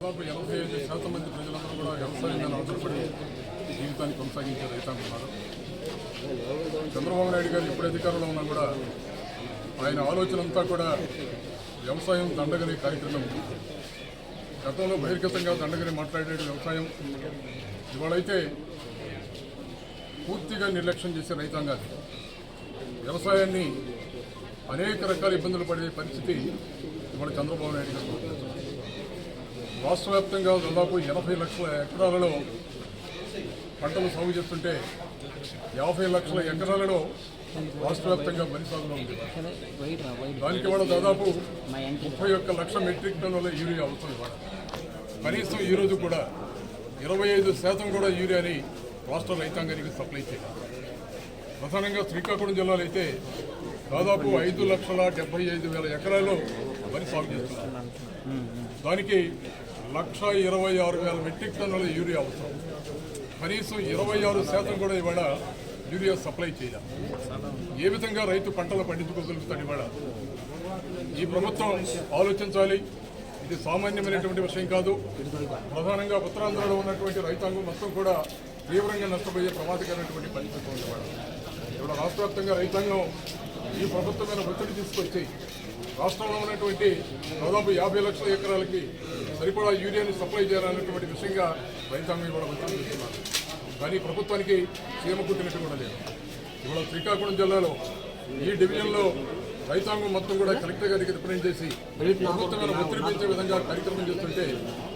దాదాపు ఎనభై ఐదు శాతం మంది ప్రజలందరూ కూడా వ్యవసాయం మీద ఆధారపడి జీవితాన్ని కొనసాగించే రైతాంగున్నారు చంద్రబాబు నాయుడు గారు ఇప్పుడు అధికారంలో ఉన్నా కూడా ఆయన ఆలోచన అంతా కూడా వ్యవసాయం దండగనే కార్యక్రమం. గతంలో బహిర్గతంగా దండగని మాట్లాడే వ్యవసాయం. ఇవాళైతే పూర్తిగా నిర్లక్ష్యం చేసే రైతాంగాన్ని వ్యవసాయాన్ని అనేక రకాల ఇబ్బందులు పడే పరిస్థితి ఇవాళ చంద్రబాబు నాయుడు గారు రాష్ట్ర వ్యాప్తంగా దాదాపు ఎనభై లక్షల ఎకరాలలో పంటలు సాగు చేస్తుంటే యాభై లక్షల ఎకరాలలో రాష్ట్ర వ్యాప్తంగా వరి సాగులో ఉంది. దానికి కూడా దాదాపు ముప్పై ఒక్క లక్షల మెట్రిక్ టన్నుల యూరియా అవసరం ఇవాళ. కనీసం ఈ రోజు కూడా ఇరవై ఐదు శాతం కూడా యూరియాని రాష్ట్ర రైతాంగానికి సప్లై చేయాలి. ప్రధానంగా శ్రీకాకుళం జిల్లాలో అయితే దాదాపు ఐదు లక్షల డెబ్బై ఐదు వేల ఎకరాల్లో వరి సాగు చేస్తున్నారు. దానికి లక్ష ఇరవై ఆరు వేల మెట్రిక్ టన్నుల యూరియా అవసరం. కనీసం ఇరవై ఆరు శాతం కూడా ఇవాళ యూరియా సప్లై చేయాలి. ఏ విధంగా రైతు పంటలు పండించుకోగలుగుతాడు ఇవాళ? ఈ ప్రభుత్వం ఆలోచించాలి. ఇది సామాన్యమైనటువంటి విషయం కాదు. ప్రధానంగా ఉత్తరాంధ్రలో ఉన్నటువంటి రైతాంగం మొత్తం కూడా తీవ్రంగా నష్టపోయే ప్రమాదకరమైనటువంటి పరిస్థితి ఉంది ఇవాళ. ఇవాళ రాష్ట్ర వ్యాప్తంగా రైతాంగం ఈ ప్రభుత్వం మీద ఒత్తిడి తీసుకొచ్చి రాష్ట్రంలో ఉన్నటువంటి దాదాపు యాభై లక్షల ఎకరాలకి సరిపడా యూరియాని సప్లై చేయాలన్నటువంటి విషయంగా రైతాంగం కూడా ఒత్తిడి చేస్తున్నారు కానీ ప్రభుత్వానికి చీమ కుట్టినట్టు కూడా లేదు. ఇవాళ శ్రీకాకుళం జిల్లాలో ఈ డివిజన్లో రైతాంగం మొత్తం కూడా కలెక్టర్ గారికి రిప్రజెంట్ చేసి ప్రభుత్వం ఒత్తిడి విధంగా కార్యక్రమం చేస్తుంటే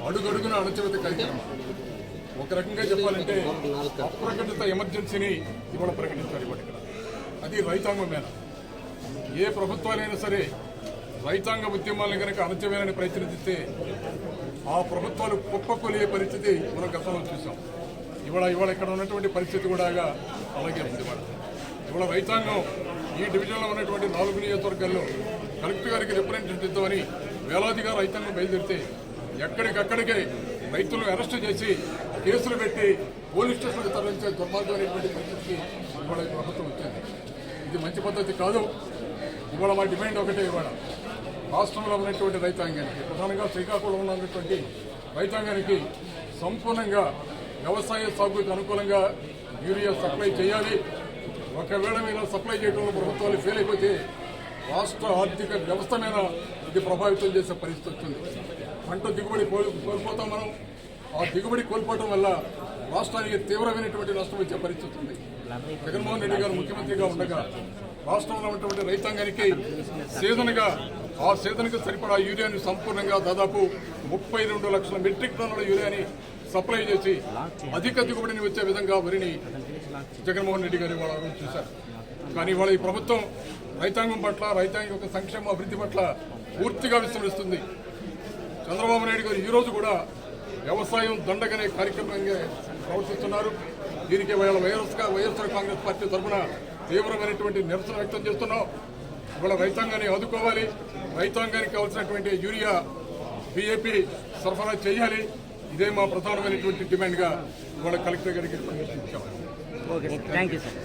అడుగడుగున అణచివేత కార్యక్రమం. ఒక రకంగా చెప్పాలంటే అప్రకటిత ఎమర్జెన్సీని ఇవాళ ప్రకటించారు ఇవాళ ఇక్కడ. అది రైతాంగం మీద. ఏ ప్రభుత్వాలైనా సరే రైతాంగ ఉద్యమాలను కనుక అణచివేయాలని ప్రయత్నిస్తే ఆ ప్రభుత్వాలు కుప్పకొలియే పరిస్థితి మనం గతంలో చూసాం. ఇవాళ ఇవాళ ఇక్కడ ఉన్నటువంటి పరిస్థితి కూడా అలాగే ఉంది ఇవాళ. ఇవాళ రైతాంగం ఈ డివిజన్లో ఉన్నటువంటి నాలుగు నియోజకవర్గాల్లో కలెక్టర్ గారికి రిప్రజెంటేషన్ ఇద్దామని వేలాదిగా రైతాంగం బయలుదేరితే ఎక్కడికక్కడికే రైతులను అరెస్ట్ చేసి కేసులు పెట్టి పోలీస్ స్టేషన్కి తరలించే దుర్మార్గమైనటువంటి పరిస్థితికి ఇవాళ ప్రభుత్వం వచ్చింది. ఇది మంచి పద్ధతి కాదు. ఇవాళ మా డిమాండ్ ఒకటే ఇవాళ. రాష్ట్రంలో ఉన్నటువంటి రైతాంగానికి ప్రధానంగా శ్రీకాకుళంలో ఉన్నటువంటి రైతాంగానికి సంపూర్ణంగా వ్యవసాయ సాగుకు అనుకూలంగా యూరియా సప్లై చేయాలి. ఒకవేళ మీద సప్లై చేయడంలో ప్రభుత్వాలు ఫెయిల్ అయిపోతే రాష్ట్ర ఆర్థిక వ్యవస్థ మీద ఇది ప్రభావితం చేసే పరిస్థితి వచ్చింది పంట దిగుబడి కోల్- కోల్పోతాం మనం. ఆ దిగుబడి కోల్పోవడం వల్ల రాష్ట్రానికి తీవ్రమైనటువంటి నష్టం వచ్చే పరిస్థితి ఉంది. జగన్మోహన్ రెడ్డి గారు ముఖ్యమంత్రిగా ఉండగా రాష్ట్రంలో ఉన్నటువంటి రైతాంగానికి సీజన్గా ఆ సీజన్కి సరిపడా యూరియాని సంపూర్ణంగా దాదాపు ముప్పై రెండు లక్షల మెట్రిక్ టన్నుల యూరియాని సప్లై చేసి అధిక దిగుబడిని వచ్చే విధంగా వరిని జగన్మోహన్ రెడ్డి గారు ఇవాళ చూశారు. కానీ ఇవాళ ఈ ప్రభుత్వం రైతాంగం పట్ల రైతాంగం యొక్క సంక్షేమ అభివృద్ధి పట్ల పూర్తిగా విస్మరిస్తుంది చంద్రబాబు నాయుడు గారు ఈరోజు కూడా వ్యవసాయం దండగనే కార్యక్రమంగా ప్రవర్తిస్తున్నారు. దీనికి ఇవాళ వైఎస్ఆర్ వైఎస్ఆర్ కాంగ్రెస్ పార్టీ తరఫున తీవ్రమైనటువంటి నిరసన వ్యక్తం చేస్తున్నాం. ఇవాళ రైతాంగాన్ని ఆదుకోవాలి. రైతాంగానికి కావాల్సినటువంటి యూరియా బీఏపీ సరఫరా చేయాలి. ఇదే మా ప్రధానమైనటువంటి డిమాండ్గా ఇవాళ కలెక్టర్ గారికి ఇచ్చాము ఓకే థ్యాంక్ యూ సార్